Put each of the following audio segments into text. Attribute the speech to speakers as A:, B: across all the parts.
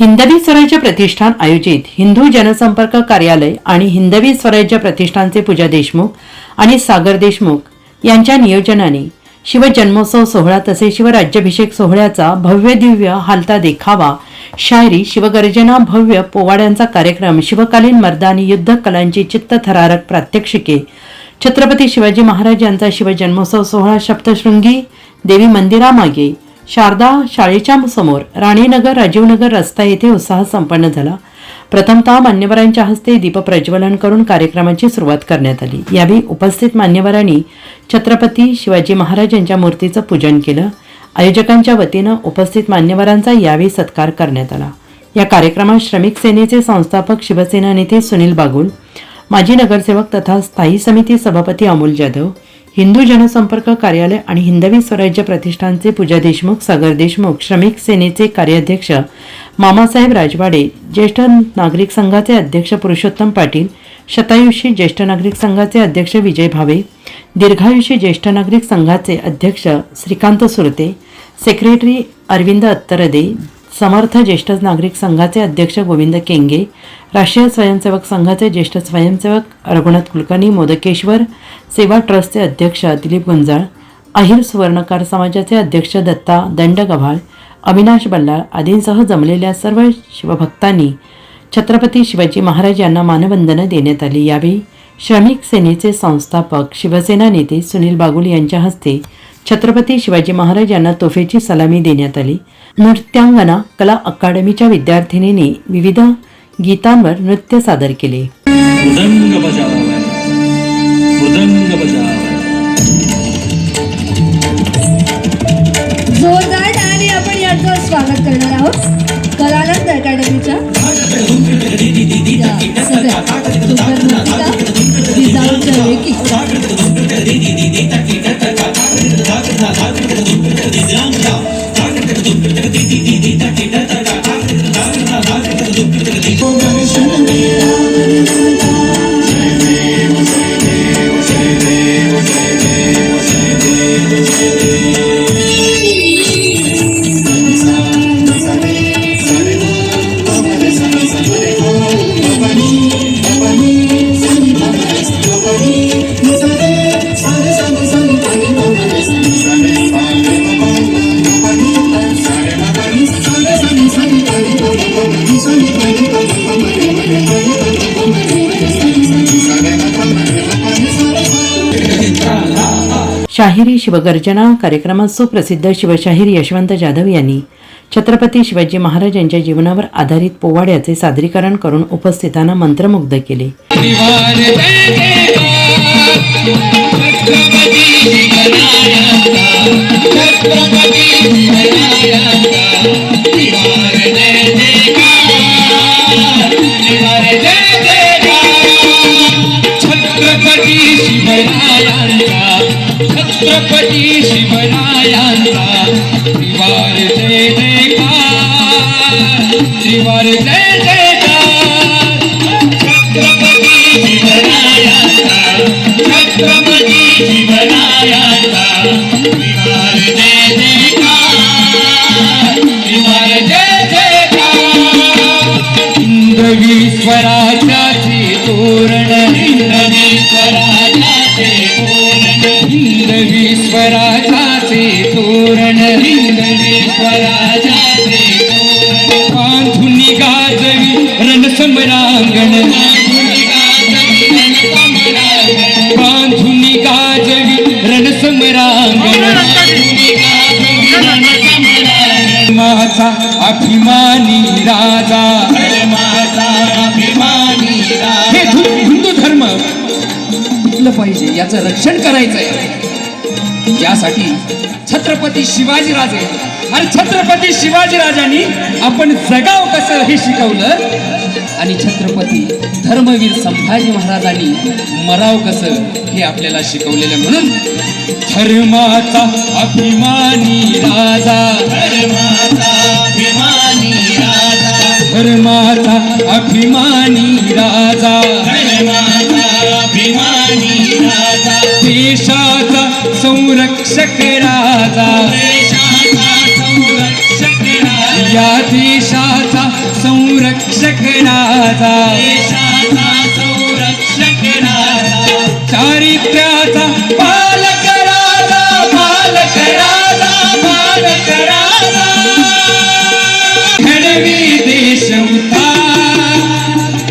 A: हिंदवी स्वराज्य प्रतिष्ठान आयोजित हिंदू जनसंपर्क कार्यालय आणि हिंदवी स्वराज्य प्रतिष्ठानचे पूजा देशमुख आणि सागर देशमुख यांच्या नियोजनाने शिवजन्मोत्सव सोहळा तसेच शिवराज्याभिषेक सोहळ्याचा भव्य दिव्य हालता देखावा. शायरी शिवगर्जना भव्य पोवाड्यांचा कार्यक्रम शिवकालीन मर्दानी युद्ध कलांची चित्तथरारक प्रात्यक्षिके. छत्रपती शिवाजी महाराज यांचा शिवजन्मोत्सव सोहळा सप्तशृंगी देवी मंदिरामागे. शारदा शाळेच्या समोर राणीनगर राजीवनगर रस्ता येथे उत्साह संपन्न झाला. प्रथमतः मान्यवरांच्या हस्ते दीपप्रज्वलन करून कार्यक्रमाची सुरुवात करण्यात आली. यावेळी उपस्थित मान्यवरांनी छत्रपती शिवाजी महाराज यांच्या मूर्तीचं पूजन केलं. आयोजकांच्या वतीनं उपस्थित मान्यवरांचा यावेळी सत्कार करण्यात आला. या कार्यक्रमात श्रमिक सेनेचे संस्थापक शिवसेना नेते सुनील बागुल माजी नगरसेवक तथा स्थायी समिती सभापती अमोल जाधव हिंदू जनसंपर्क कार्यालय आणि हिंदवी स्वराज्य प्रतिष्ठानचे पूजा देशमुख सागर देशमुख श्रमिक सेनेचे कार्याध्यक्ष मामासाहेब राजवाडे ज्येष्ठ नागरिक संघाचे अध्यक्ष पुरुषोत्तम पाटील शतायुषी ज्येष्ठ नागरिक संघाचे अध्यक्ष विजय भावे दीर्घायुषी ज्येष्ठ नागरिक संघाचे अध्यक्ष श्रीकांत सुरते सेक्रेटरी अरविंद अत्तरदे समर्थ ज्येष्ठ नागरिक संघाचे अध्यक्ष गोविंद केंगे राष्ट्रीय स्वयंसेवक संघाचे ज्येष्ठ स्वयंसेवक रघुनाथ कुलकर्णी मोदकेश्वर सेवा ट्रस्टचे अध्यक्ष दिलीप गुंजाळ अहिर सुवर्णकार समाजाचे अध्यक्ष दत्ता दंड गव्हाळ अविनाश बल्लाळ आदींसह जमलेल्या सर्व शिवभक्तांनी छत्रपती शिवाजी महाराज यांना मानवंदना देण्यात आली. यावेळी श्रमिक सेनेचे संस्थापक शिवसेना नेते सुनील बागुल यांच्या हस्ते छत्रपती शिवाजी महाराज यांना तोफेची सलामी देण्यात आली. नृत्यांगना कला अकादमीच्या विद्यार्थिनींनी विविध गीतांवर नृत्य सादर केले
B: जोरदार आपण यांचं स्वागत करणार आहोत कलानंद अकॅडमीच्या सगळ्या सुंदर नृत्या जिजाऊच्या
A: शाहिरी शिवगर्जना कार्यक्रमात सुप्रसिद्ध शिवशाहीर यशवंत जाधव यांनी छत्रपती शिवाजी महाराज यांच्या जीवनावर आधारित पोवाड्याचे सादरीकरण करून उपस्थितांना मंत्रमुग्ध केले.
C: छत्रपती शिवरायांचा छत्रपती शिवरायांचा त्रिवार जय जयकार जय जयकार छत्रपती शिवरायांचा छत्रपती शिवरायांचा जय जयकार जय जयकार हिंदवी तोरण हिंदवी स्वराज्याचे तोरण हिंदवी स्वराज्याचे तोरण तोरण। बांधून गाजवी रणसमरांगण बांधून गाजवी रणसमरांगण माझा अभिमानी राजा। माझा अभिमानी हे हिंदू धर्म टिकलं पाहिजे? याचं रक्षण करायचं आहे यासाठी छत्रपती शिवाजी राजे आणि छत्रपती शिवाजी राजांनी आपण जगाव कसं हे शिकवलं? आणि छत्रपती धर्मवीर संभाजी महाराजांनी मराव कसं हे आपल्याला शिकवलेलं म्हणून धर्माचा अभिमानी राजा. धर्माचा अभिमानी राजा. धर्माचा अभिमानी राजा. धर्माचा अभिमानी राजा. देशाचा संरक्षक राजा। देशाचा संरक्षक राजा
D: संरक्षक राजा।
C: चारित्र्याचा पालक राजा पालक राजा पालक राजा। देश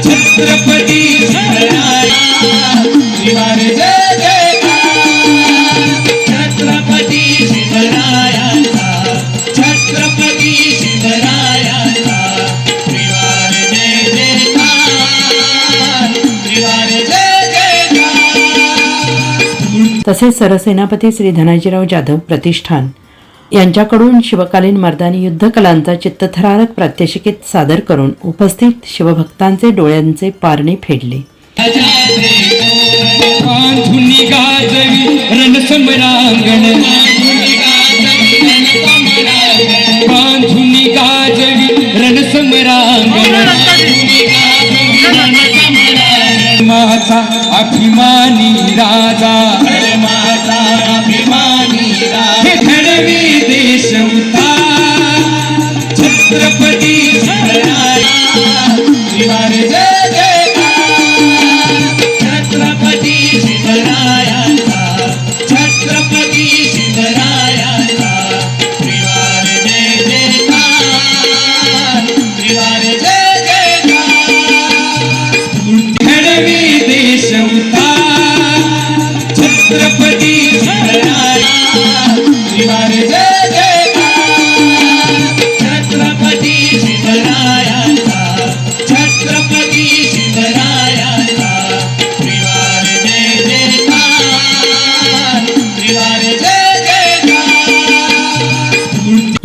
C: छत्रपती श्रीवार जय।
A: तसेच सरसेनापती श्री धनाजीराव जाधव प्रतिष्ठान. यांच्याकडून शिवकालीन मर्दानी युद्धकलांचा चित्तथरारक प्रात्यक्षिकेत सादर करून उपस्थित शिवभक्तांचे डोळ्यांचे पारणे फेडले.
C: अभिमानी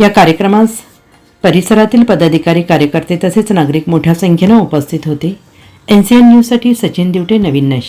A: या कार्यक्रमास परिसरातील पदाधिकारी कार्यकर्ते तसेच नागरिक मोठ्या संख्येनं उपस्थित होते. एन सी एन न्यूजसाठी सचिन दिवटे नवीन नाशिक